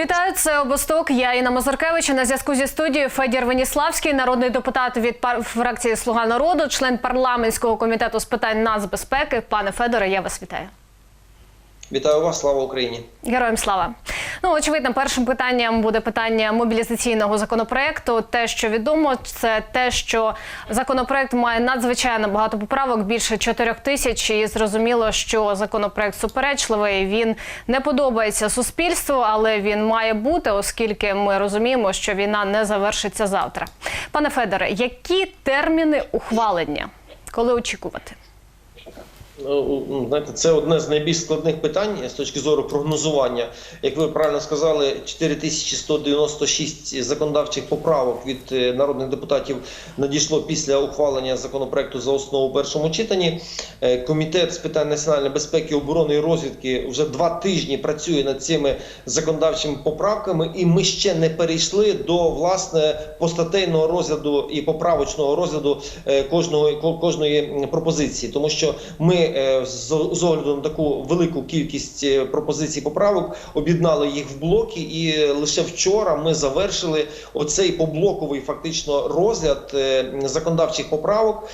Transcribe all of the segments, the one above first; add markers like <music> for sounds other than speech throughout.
Вітаю, це обосток. Я Інна Мазаркевича На зв'язку зі студією Федір Веніславський, народний депутат від фракції Слуга народу, член парламентського комітету з питань нацбезпеки. Пане Федоре, я вас вітаю. Вітаю вас, слава Україні. Героям слава. Ну очевидно, першим питанням буде питання мобілізаційного законопроекту. Те, що відомо, це те, що законопроект має надзвичайно багато поправок, більше чотирьох тисяч. І зрозуміло, що законопроект суперечливий. Він не подобається суспільству, але він має бути, оскільки ми розуміємо, що війна не завершиться завтра. Пане Федоре, які терміни ухвалення? Коли очікувати? Ну, ну, Знаєте, це одне з найбільш складних питань з точки зору прогнозування. Як ви правильно сказали, 4196 законодавчих поправок від е, народних депутатів надійшло після ухвалення законопроекту за основу у першому читанні. Е, Комітет з питань національної безпеки, оборони і розвідки вже два тижні працює над цими законодавчими поправками, і ми ще не перейшли до власне постатейного розгляду і поправочного розгляду е, кожного кожної пропозиції, тому що ми е, з огляду на таку велику кількість е, пропозицій поправок об'єднали їх в блоки, і лише вчора ми завершили оцей поблоковий фактично розгляд е, законодавчих поправок.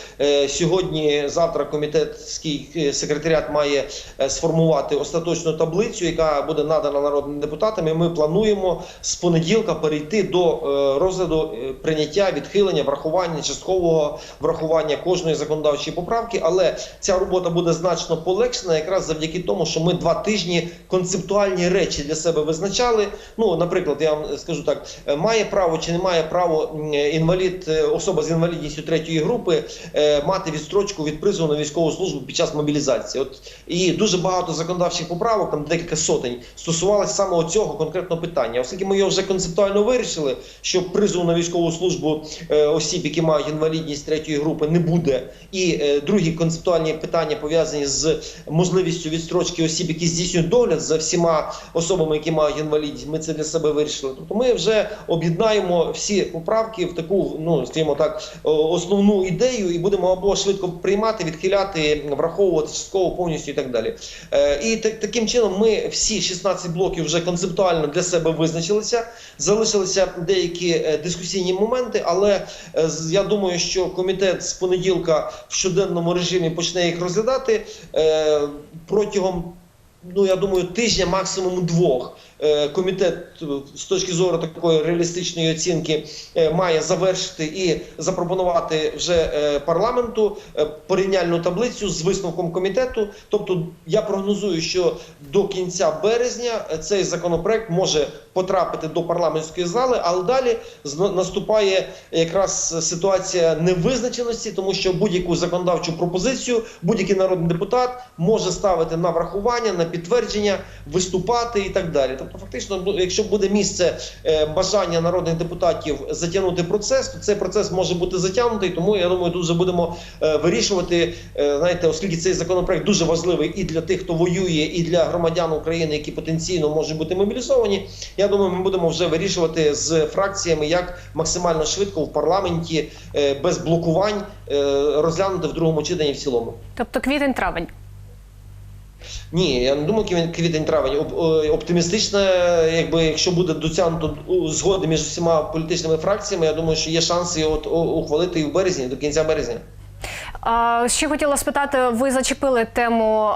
Сьогодні, завтра, комітетський секретаріат має сформувати остаточну таблицю, яка буде надана народним депутатам. І Ми плануємо з понеділка перейти до розгляду прийняття, відхилення, врахування часткового врахування кожної законодавчої поправки. Але ця робота буде значно полегшена, якраз завдяки тому, що ми два тижні концептуальні речі для себе визначали. Ну, наприклад, я вам скажу так: е, має право чи не має право інвалід, е, особа з інвалідністю третьої групи е, мати відстрочку від призову на військову службу під час мобілізації. От і дуже багато законодавчих поправок, там декілька сотень, стосувалися саме цього конкретного питання. Оскільки ми його вже концептуально вирішили, що призову на військову службу осіб, які мають інвалідність третьої групи, не буде. І другі концептуальні питання пов'язані з можливістю відстрочки осіб, які здійснюють догляд за всіма особами, які мають інвалідність. Ми це для себе вирішили. Тобто ми вже об'єднаємо всі поправки в таку, ну скажімо так, основну ідею, і будемо або швидко приймати, відхиляти, враховувати частково повністю і так далі. Е, і так, таким чином ми всі 16 блоків вже концептуально для себе визначилися. Залишилися деякі е, дискусійні моменти, але е, я думаю, що комітет з понеділка в щоденному режимі почне їх розглядати е, протягом. Ну, я думаю, тижня, максимум двох. Е, Комітет е, з точки зору такої реалістичної оцінки е, має завершити і запропонувати вже парламенту порівняльну таблицю з висновком комітету. Тобто, я прогнозую, що до кінця березня цей законопроект може потрапити до парламентської зали, але далі наступає якраз ситуація невизначеності, тому що будь-яку законодавчу пропозицію будь-який народний депутат може ставити на врахування, на підтвердження, виступати і так далі. Тобто, фактично, ну, якщо буде місце е, бажання народних депутатів затягнути процес, то цей процес може бути затягнутий. Тому я думаю, тут вже будемо е, вирішувати. е, Знаєте, оскільки цей законопроект дуже важливий і для тих, хто воює, і для громадян України, які потенційно можуть бути мобілізовані. Я думаю, ми будемо вже вирішувати з фракціями, як максимально швидко в парламенті без блокувань розглянути в другому читанні в цілому. Тобто квітень-травень. Ні, я не думаю, квітень, травень. Е, оптимістично, якби якщо буде досягнуто згоди між всіма політичними фракціями, я думаю, що є шанси його ухвалити і в березні, до кінця березня. Ще хотіла спитати, ви зачепили тему,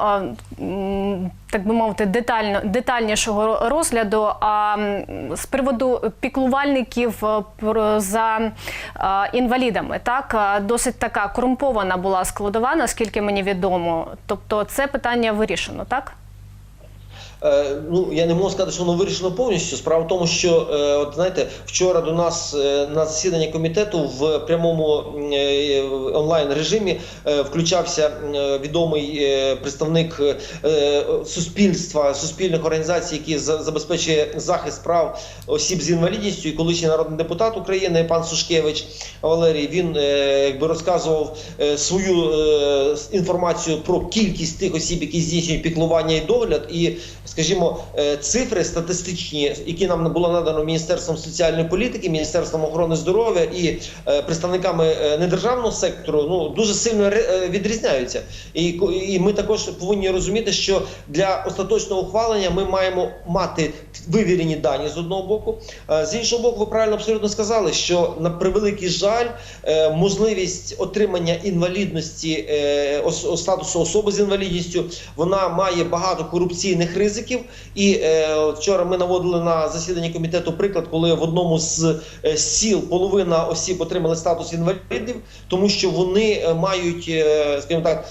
так би мовити, детально, детальнішого розгляду. А з приводу піклувальників е, за інвалідами, так досить така корумпована була складова, наскільки мені відомо. Тобто, це питання вирішено, так? Е, ну я не можу сказати, що воно вирішено повністю. Справа в тому, що е, от знаєте, вчора до нас е, на засідання комітету в прямому онлайн режимі включався відомий представник суспільства, суспільних організацій, які за- забезпечує захист прав осіб з інвалідністю, і колишній народний депутат України пан Сушкевич Валерій. Він якби розказував свою інформацію про кількість тих осіб, які здійснюють піклування і догляд, і скажімо, е, цифри статистичні, які нам було надано Міністерством соціальної політики, Міністерством охорони здоров'я і е, представниками е, недержавного сектору, ну дуже сильно відрізняються. І, і ми також повинні розуміти, що для остаточного ухвалення ми маємо мати вивірені дані з одного боку. З іншого боку, ви правильно абсолютно сказали, що на превеликий жаль, можливість отримання інвалідності статусу особи з інвалідністю вона має багато корупційних ризиків. І е, вчора ми наводили на засіданні комітету приклад, коли в одному з е, сіл половина осіб отримали статус інвалідів, тому що вони е, мають, е, скажімо так,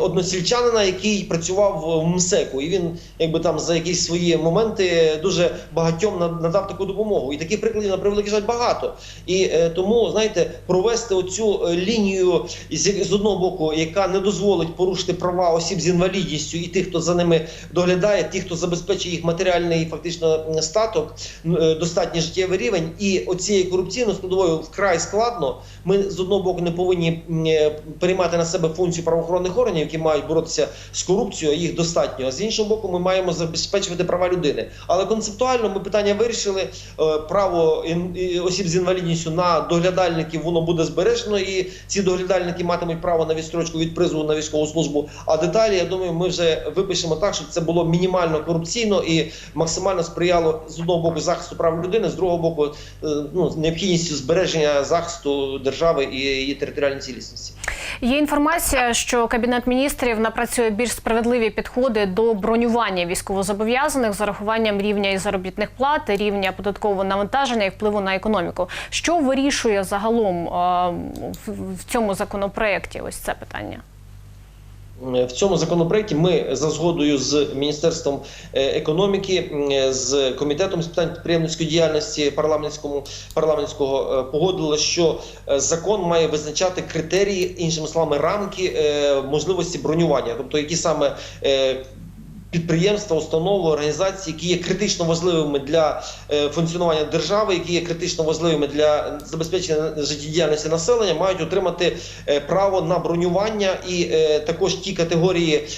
односельчанина, який працював в МСЕКу, і він якби там за якісь свої моменти дуже багатьом надав таку допомогу. І таких прикладів на превеликий жаль багато. І е, тому знаєте, провести оцю лінію з, з одного боку, яка не дозволить порушити права осіб з інвалідністю і тих, хто за ними доглядає, ті, хто забезпечує їх матеріальний фактично статок, е, достатній життєвий рівень, і оцією корупційною складовою вкрай складно. Ми з одного боку не повинні е, переймати на себе функцію правоохоронних органів, які мають боротися з корупцією, їх достатньо. А з іншого боку, ми маємо забезпечувати права людини. Але концептуально ми питання вирішили. Е, Право осіб з інвалідністю на доглядальників воно буде збережено, і ці доглядальники матимуть право на відстрочку від призову на військову службу. А деталі, я думаю, ми вже випишемо так, щоб це було мінімально корупційно і максимально сприяло з одного боку захисту прав людини, з другого боку, е, ну необхідністю збереження захисту держави і її територіальної цілісності. Є інформація, що кабінет міністрів напрацює більш справедливі підходи до бронювання військовозобов'язаних з урахуванням рівня і заробітних плат, рівня податкового навантаження і впливу на економіку. Що вирішує загалом е, в цьому законопроекті? Ось це питання. В цьому законопроекті ми за згодою з міністерством е, економіки, е, з комітетом з питань підприємницької діяльності парламентському парламентського е, погодили, що е, закон має визначати критерії, іншими словами, рамки е, можливості бронювання, тобто які саме е, підприємства, установи, організації, які є критично важливими для е, функціонування держави, які є критично важливими для забезпечення життєдіяльності населення, мають отримати е, право на бронювання, і е, також ті категорії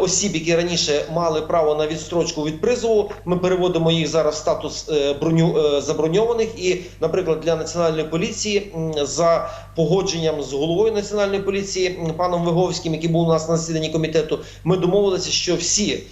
осіб, які раніше мали право на відстрочку від призову. Ми переводимо їх зараз в статус броню заброньованих. І, наприклад, для національної поліції за погодженням з головою національної поліції паном Виговським, який був у нас на засіданні комітету, ми домовилися, що всі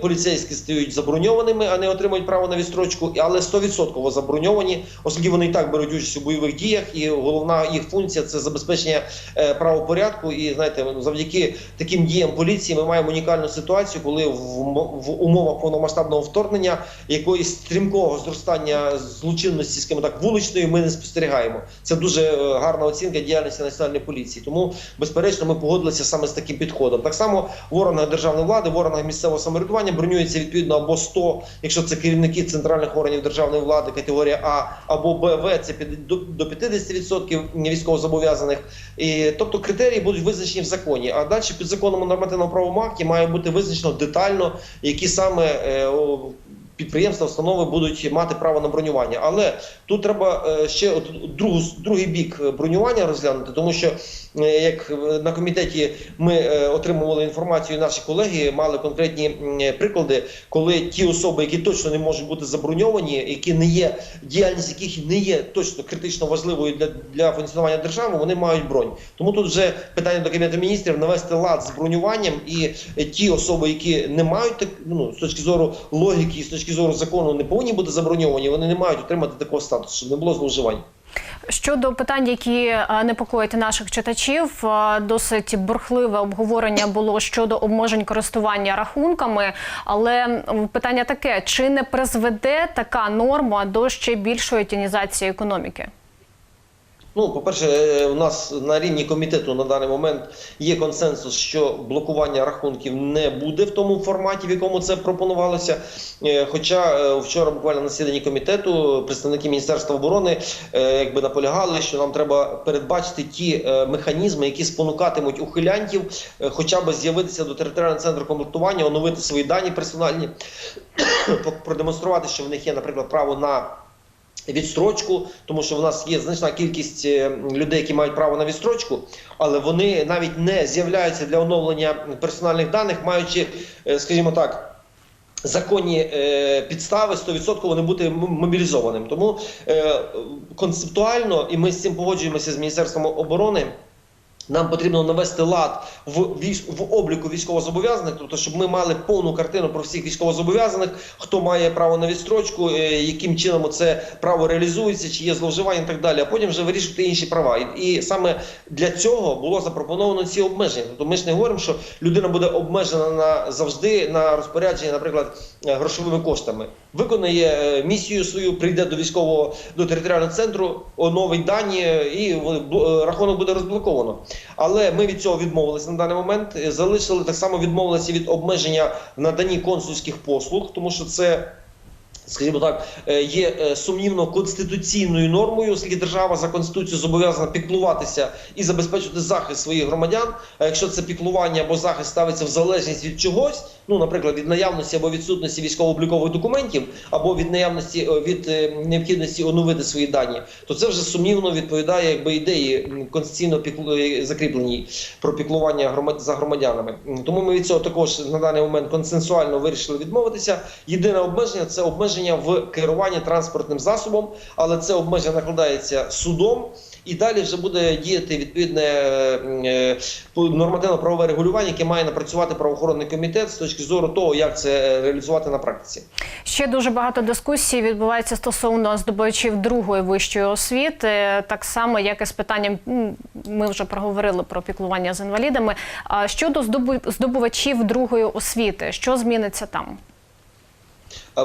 поліцейські стають заброньованими, а не отримують право на відстрочку, але 100% заброньовані, оскільки вони і так беруть участь у бойових діях, і головна їх функція це забезпечення е, правопорядку. І знаєте, ну, завдяки таким діям поліції ми маємо унікальну ситуацію, коли в, в умовах повномасштабного вторгнення якоїсь стрімкого зростання злочинності, скажімо так, вуличної ми не спостерігаємо. Це дуже е, гарна оцінка діяльності національної поліції. Тому, безперечно, ми погодилися саме з таким підходом. Так само в органах державної влади, в органах місцевого самоврядування бронюється відповідно або 100, якщо це керівники центральних органів державної влади, категорія А, або БВ, це до, до 50% військовозобов'язаних. І, тобто критерії будуть визначені в законі. А далі під законом нормативного правовому акті має бути визначено детально, які саме е, підприємства, установи будуть мати право на бронювання. Але тут треба е, ще другу, другий бік е, бронювання розглянути, тому що е, як на комітеті ми отримували інформацію, наші колеги мали конкретні приклади, коли ті особи, які точно не можуть бути заброньовані, які не є діяльність, яких не є точно критично важливою для, для функціонування держави, вони мають бронь. Тому тут вже питання до кабінету міністрів навести лад з бронюванням, і ті особи, які не мають так, ну з точки зору логіки, з точки зору закону, не повинні бути заброньовані, вони не мають отримати такого статусу, щоб не було зловживань. Щодо питань, які непокоїть наших читачів, е, досить бурхливе обговорення було щодо обмежень користування рахунками. Але питання таке: чи не призведе така норма до ще більшої тінізації економіки? Ну, по-перше, е, у нас на рівні комітету на даний момент є консенсус, що блокування рахунків не буде в тому форматі, в якому це пропонувалося. Е, Хоча е, вчора буквально на засіданні комітету представники Міністерства оборони якби наполягали, що нам треба передбачити ті механізми, які спонукатимуть ухилянтів, хоча б з'явитися до територіального центру комплектування, оновити свої дані персональні, <coughs> продемонструвати, що в них є, наприклад, право на відстрочку, тому що в нас є значна кількість е, людей, які мають право на відстрочку, але вони навіть не з'являються для оновлення персональних даних, маючи, е, скажімо так. законні е, підстави 100% вони бути мобілізованим. Тому е, концептуально, і ми з цим погоджуємося з Міністерством оборони. Нам потрібно навести лад в в обліку військовозобов'язаних, тобто, щоб ми мали повну картину про всіх військовозобов'язаних, хто має право на відстрочку, е, яким чином це право реалізується, чи є зловживання і так далі. А потім вже вирішувати інші права. І, і саме для цього було запропоновано ці обмеження. Тобто ми ж не говоримо, що людина буде обмежена на завжди на розпорядження, наприклад, е, грошовими коштами. Виконає е, місію свою, прийде до військового до територіального центру, оновить дані, е, і е, рахунок буде розблоковано. Але ми від цього відмовилися на даний момент. Залишили так само відмовилися від обмеження в наданні консульських послуг, тому що це. Скажімо так, є сумнівно конституційною нормою, оскільки держава за конституцією зобов'язана піклуватися і забезпечити захист своїх громадян. А якщо це піклування або захист ставиться в залежність від чогось, ну наприклад, від наявності або відсутності військово-облікових документів, або від наявності е, від е, необхідності оновити свої дані, то це вже сумнівно відповідає якби ідеї конституційно закріпленій про піклування громад... за громадянами. Тому ми від цього також на даний момент консенсуально вирішили відмовитися. Єдине обмеження це обмеження в керуванні транспортним засобом, але це обмеження накладається судом. І далі вже буде діяти відповідне е, нормативно-правове регулювання, яке має напрацювати правоохоронний комітет з точки зору того, як це е, реалізувати на практиці. Ще дуже багато дискусій відбувається стосовно здобувачів другої вищої освіти, так само як і з питанням. Ми вже проговорили про піклування з інвалідами. Щодо здобу- здобувачів другої освіти, що зміниться там?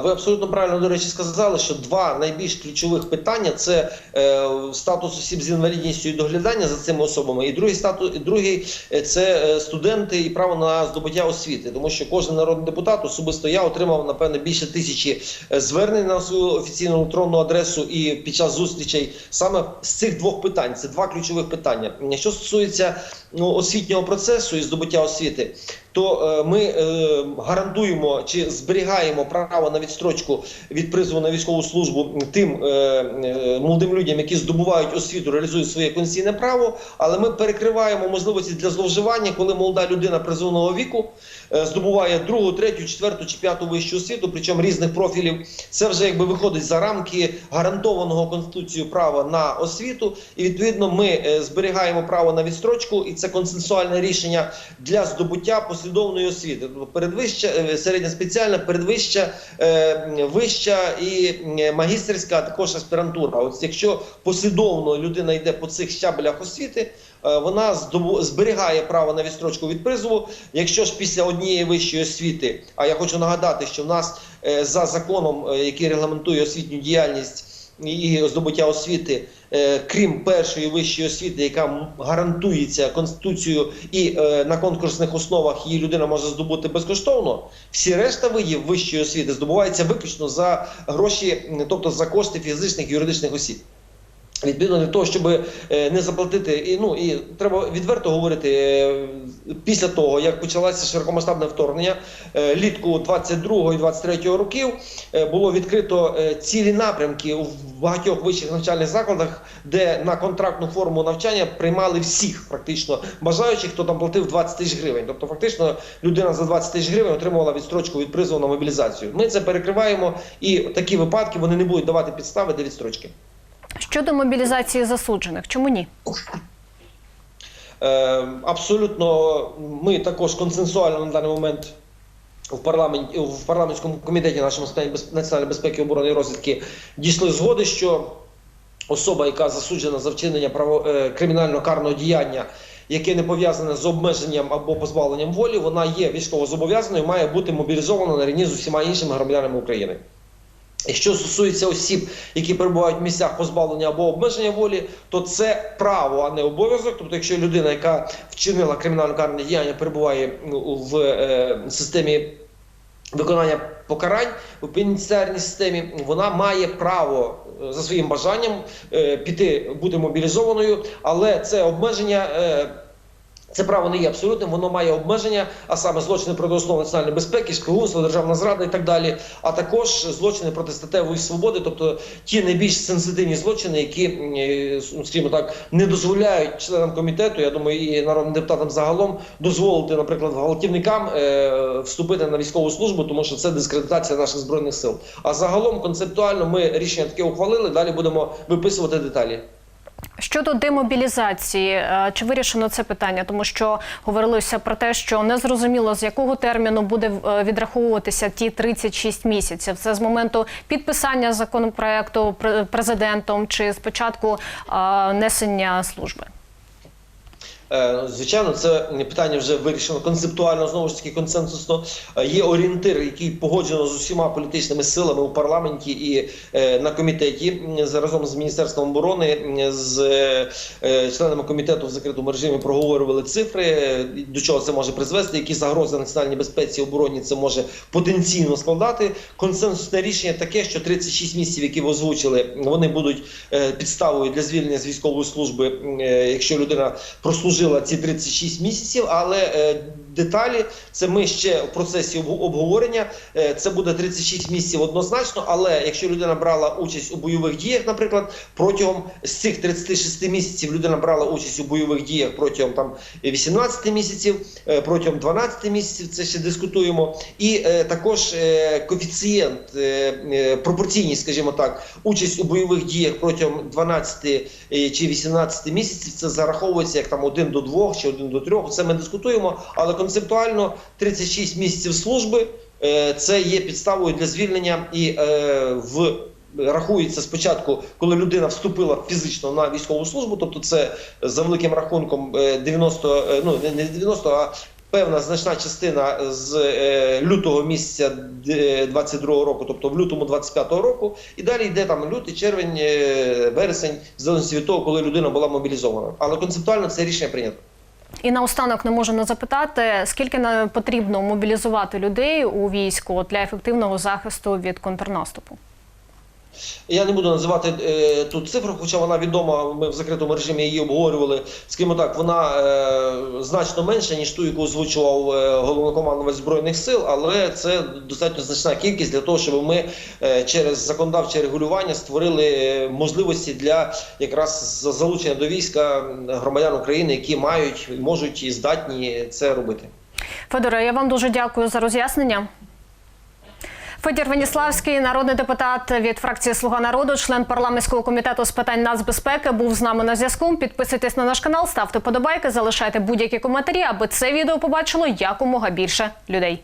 Ви абсолютно правильно до речі сказали, що два найбільш ключових питання це е, статус осіб з інвалідністю і доглядання за цими особами. І другий статус, і другий е, це е, студенти і право на здобуття освіти, тому що кожен народний депутат особисто я отримав напевне більше тисячі е, звернень на свою офіційну електронну адресу і під час зустрічей саме з цих двох питань. Це два ключових питання. Що стосується ну, освітнього процесу і здобуття освіти, то е, ми е, гарантуємо чи зберігаємо право на відстрочку від призову на військову службу тим е, е, молодим людям, які здобувають освіту, реалізують своє конституційне право. Але ми перекриваємо можливості для зловживання, коли молода людина призовного віку е, здобуває другу, третю, четверту чи п'яту вищу освіту, причому різних профілів. Це вже якби виходить за рамки гарантованого конституцією права на освіту. І відповідно ми зберігаємо право на відстрочку, і це консенсуальне рішення для здобуття послідовної освіти. Тобто передвища, середня спеціальна, передвища, е, вища і е, магістерська, а також аспірантура. От якщо послідовно людина йде по цих щаблях освіти. е, Вона зберігає право на відстрочку від призову. Якщо ж після однієї вищої освіти, а я хочу нагадати, що в нас е, за законом, е, який регламентує освітню діяльність і здобуття освіти, е, крім першої вищої освіти, яка гарантується конституцією, і е, на конкурсних основах її людина може здобути безкоштовно. Всі решта видів вищої освіти здобуваються виключно за гроші, тобто за кошти фізичних і юридичних осіб. Відповідно для того, щоб е, не заплатити, і ну і треба відверто говорити е, після того, як почалося широкомасштабне вторгнення е, літку 22 і 23 років, було відкрито цілі напрямки в багатьох вищих навчальних закладах, де на контрактну форму навчання приймали всіх практично бажаючих, хто там платив 20 тисяч гривень. Тобто, фактично, людина за 20 тисяч гривень отримувала відстрочку від призову на мобілізацію. Ми це перекриваємо, і такі випадки вони не будуть давати підстави для відстрочки. Щодо мобілізації засуджених, чому ні? Е, абсолютно, ми також консенсуально на даний момент в парламенті в парламентському комітеті нашому національної безпеки, оборони і розвідки дійшли згоди, що особа, яка засуджена за вчинення право е, кримінально карного діяння, яке не пов'язане з обмеженням або позбавленням волі, вона є військово зобов'язаною, має бути мобілізована на рівні з усіма іншими громадянами України. Якщо стосується осіб, які перебувають в місцях позбавлення або обмеження волі, то це право, а не обов'язок. Тобто, якщо людина, яка вчинила кримінально карне діяння, перебуває в е, системі виконання покарань у пенітенціарній системі, вона має право е, за своїм бажанням е, піти бути мобілізованою, але це обмеження. Е, Це право не є абсолютним, воно має обмеження, а саме злочини проти основ національної безпеки, шпигунство, державна зрада і так далі. А також злочини проти статевої свободи, тобто ті найбільш сенситивні злочини, які, е, скажімо так, не дозволяють членам комітету, я думаю, і народним депутатам загалом дозволити, наприклад, гвалтівникам е, вступити на військову службу, тому що це дискредитація наших збройних сил. А загалом концептуально ми рішення таке ухвалили. Далі будемо виписувати деталі. Щодо демобілізації, е, чи вирішено це питання? Тому що говорилося про те, що не зрозуміло з якого терміну буде е, відраховуватися ті 36 місяців. Це з моменту підписання законопроекту пр- президентом чи спочатку е, несення служби. Е, Звичайно, це питання вже вирішено концептуально, знову ж таки консенсусно. Е, Є орієнтир, який погоджено з усіма політичними силами у парламенті і е, на комітеті разом з міністерством оборони, з членами комітету в закритому режимі проговорювали цифри, до чого це може призвести, які загрози національній безпеці і обороні це може потенційно складати. Консенсусне рішення таке, що 36 місяців, які ви озвучили, вони будуть підставою для звільнення з військової служби, якщо людина прослужила ці 36 місяців. Але е, деталі це ми ще в процесі обговорення. Е, Це буде 36 місяців однозначно. Але якщо людина брала участь у бойових діях, наприклад, протягом з цих 36 місяців людина брала участь у бойових діях протягом там 18 місяців, е, протягом 12 місяців, це ще дискутуємо. І також е, коефіцієнт пропорційність, скажімо так, участь у бойових діях протягом 12 е, чи 18 місяців. Це зараховується як там 1 до 2 чи 1 до 3. Це ми дискутуємо, але концептуально 36 місяців служби е, це є підставою для звільнення і е, в. Рахується спочатку, коли людина вступила фізично на військову службу, тобто це за великим рахунком е, 90, е, ну не 90, а певна значна частина з е, лютого місяця е, 22 року, тобто в лютому 25 року, і далі йде там лютий, червень, е, вересень, залежності від того, коли людина була мобілізована. Але концептуально це рішення прийнято. І наостанок не можу не запитати, скільки потрібно мобілізувати людей у війську для ефективного захисту від контрнаступу. Я не буду називати е, ту цифру, хоча вона відома. Ми в закритому режимі її обговорювали. Скажімо так, вона е, значно менша ніж ту, яку озвучував е, головнокомандувач збройних сил, але це достатньо значна кількість для того, щоб ми е, через законодавче регулювання створили е, можливості для якраз залучення до війська громадян України, які мають, можуть і здатні це робити. Федоре, я вам дуже дякую за роз'яснення. Федір Веніславський, народний депутат від фракції Слуга народу, член парламентського комітету з питань нацбезпеки, був з нами на зв'язку. Підписуйтесь на наш канал, ставте подобайки, залишайте будь-які коментарі, аби це відео побачило якомога більше людей.